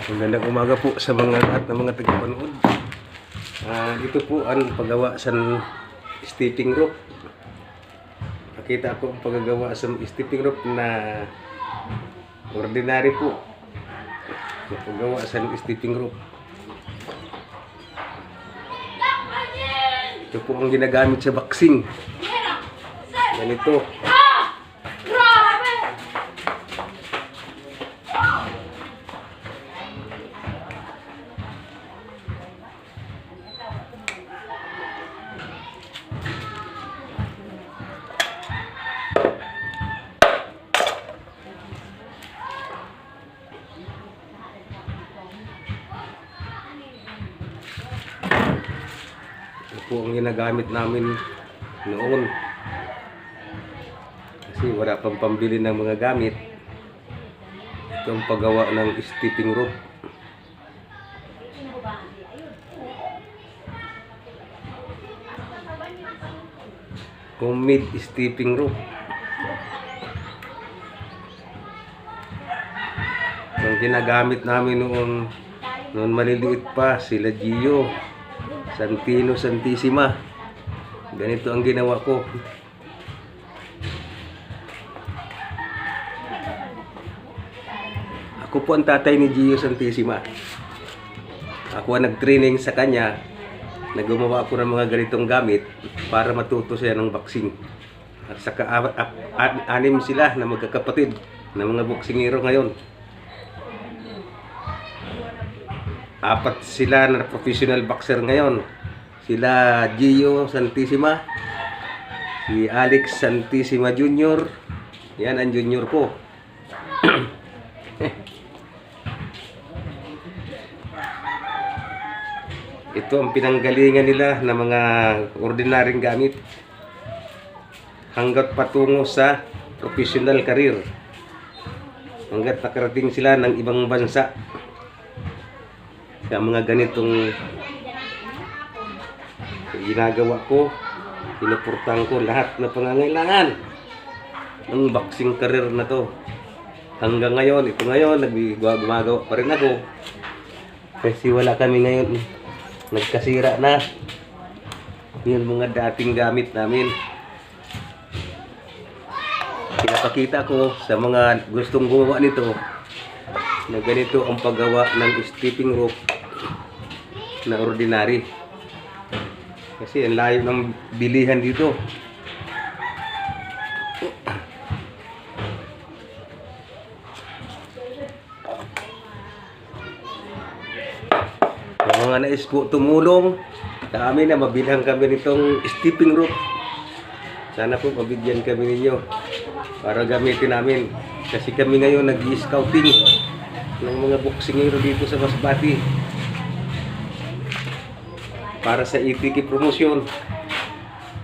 Magandang umaga po sa mga lahat ng mga tagapanood. Ah, ito po ang paggawa sa stepping rope. Nakita ko ang paggagawa sa stepping rope na ordinary po. Paggawa sa stepping rope. Ito po ang ginagamit sa boxing. Ganito. Ito ginagamit namin noon. Kasi wala pang pambili ng mga gamit. Ito paggawa ng stepping rope. Homemade stepping rope. Ang ginagamit namin noon, noon maliliit pa, sila Gio, Santino Santissima. Ganito ang ginawa ko. Ako po ang tatay ni Gio Santissima. Ako ang nag-training sa kanya na gumawa ako ng mga ganitong gamit para matuto siya ng boxing. At saka anim sila na magkakapatid na mga boksingero ngayon. Apat sila na professional boxer ngayon. Sila Gio Santissima, si Alex Santissima Jr. Yan ang junior ko. Ito ang pinanggalingan nila ng mga ordinaryong gamit hanggat patungo sa professional career. Hanggat nakarating sila ng ibang bansa sa mga ganitong ginagawa ko, pinupurtang ko lahat na pangangailangan ng boxing career na to. Hanggang ngayon, ito ngayon, nagbigawa gumagawa pa rin ako. Kasi wala kami ngayon, nagkasira na. Yung mga dating gamit namin. Pinapakita ko sa mga gustong gumawa nito na ganito ang paggawa ng stepping rope na ordinary. Kasi ang layo ng bilihan dito. Mga nais po tumulong sa amin na mabilhan kami nitong stepping rope. Sana po mabigyan kami ninyo para gamitin namin. Kasi kami ngayon nag-scouting ng mga boksingero dito sa Masbati para sa ETK promotion.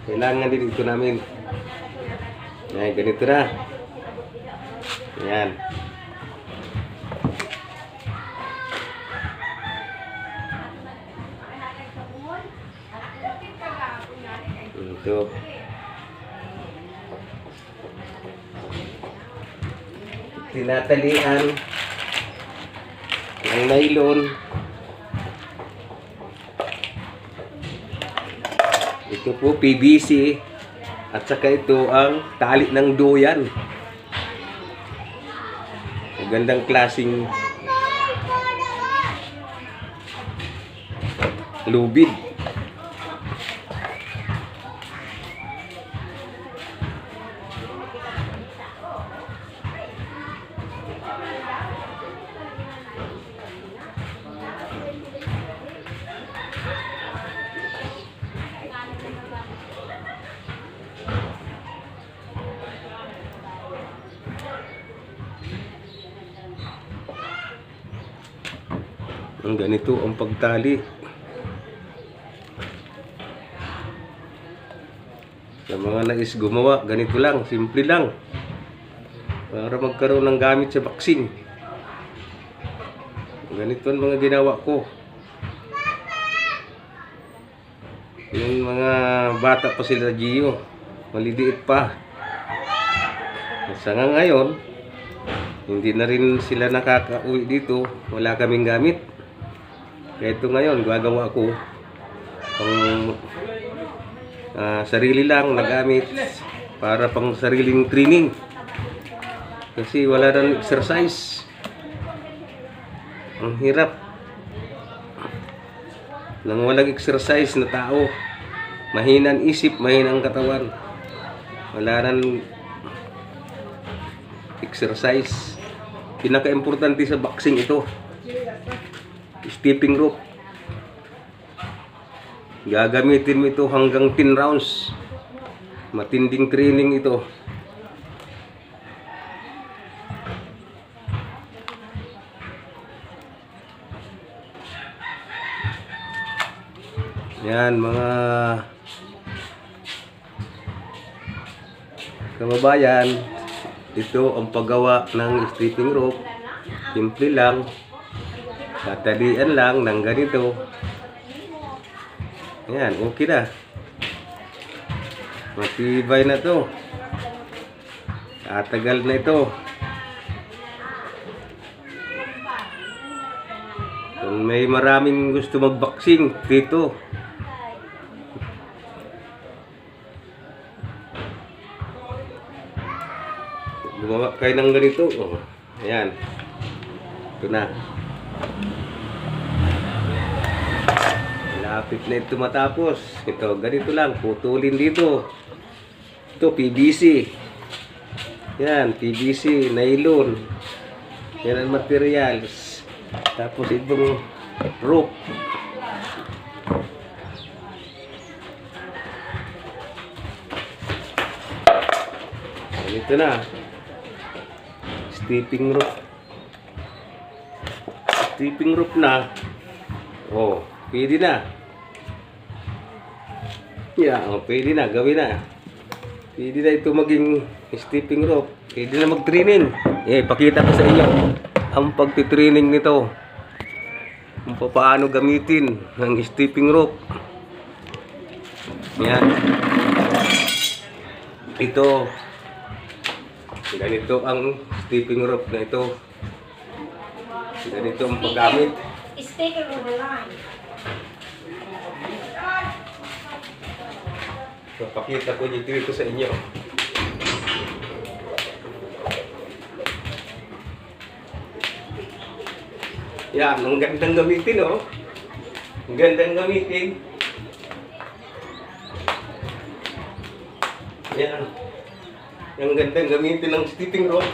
Kailangan din ito namin. Yan, ganito na. Yan. Ito. Tinatalian ng nylon. Ito po PVC at saka ito ang tali ng duyan. Magandang klasing lubid. Ang ganito ang pagtali. Sa mga nais gumawa, ganito lang, simple lang. Para magkaroon ng gamit sa boxing. Ganito ang mga ginawa ko. Yung mga bata pa sila Gio, maliliit pa. Sa nga ngayon, Hindi na rin sila nakaka-uwi dito. Wala kaming gamit. Kaya ito ngayon, gagawa ko pang ah, sarili lang na gamit para pang sariling training. Kasi wala nang exercise. Ang hirap. Nang walang exercise na tao. Mahinang isip, mahinang katawan. Wala nang exercise. Pinaka-importante sa boxing ito. Stepping rope. Gagamitin mo ito hanggang 10 rounds. Matinding training ito. Yan mga kababayan, ito ang paggawa ng stripping rope. Simple lang. Tatalian lang ng ganito. Yan, okay na. Matibay na to. Tatagal na ito. Kung may maraming gusto mag-boxing dito, gumawa kayo ng ganito. Oh. Ayan. Ito na. Lapit na ito matapos. Ito, ganito lang. Putulin dito. Ito, PVC. Yan, PVC, nylon. Yan ang materials. Tapos itong rope. Ganito na. Stepping rope. Stepping rope na. Oh, pwede na. Yeah, oh, pwede na. Gawin na. Pwede na ito maging stepping rope. Pwede na mag-training. Eh, pakita ko sa inyo ang pagtitraining nito. Kung paano gamitin ng stepping rope. Yan. Ito. Ganito ang stepping rope na ito. Ganito ang paggamit. It over line. So, pakita ko dito ito sa inyo. Yan, ang gandang gamitin, oh. Ang gandang gamitin. Yan. Ang gandang gamitin ng stepping rope.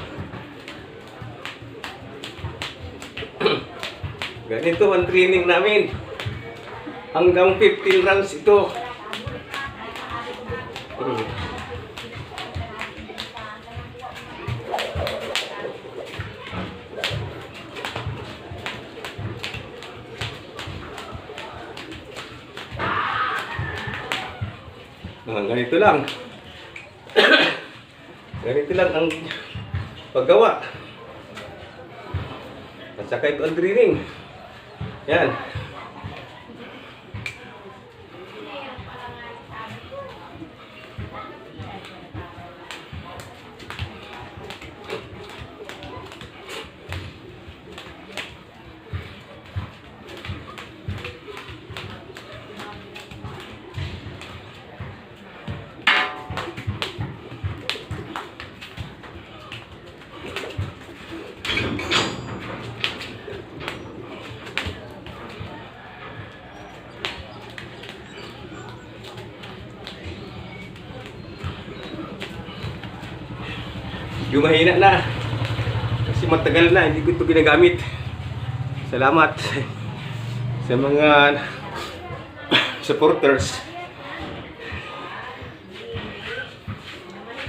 Ganito ang training namin. Hanggang 15 rounds ito. Ah, ganito lang. ganito lang ang paggawa. At saka ito ang training. Yan. Yung na. Kasi matagal na, hindi ko ito ginagamit. Salamat sa mga supporters.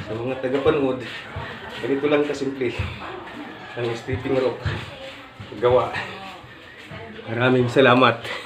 Sa mga tagapanood. Ganito lang kasimple. Ang stepping rope. Gawa. Maraming salamat.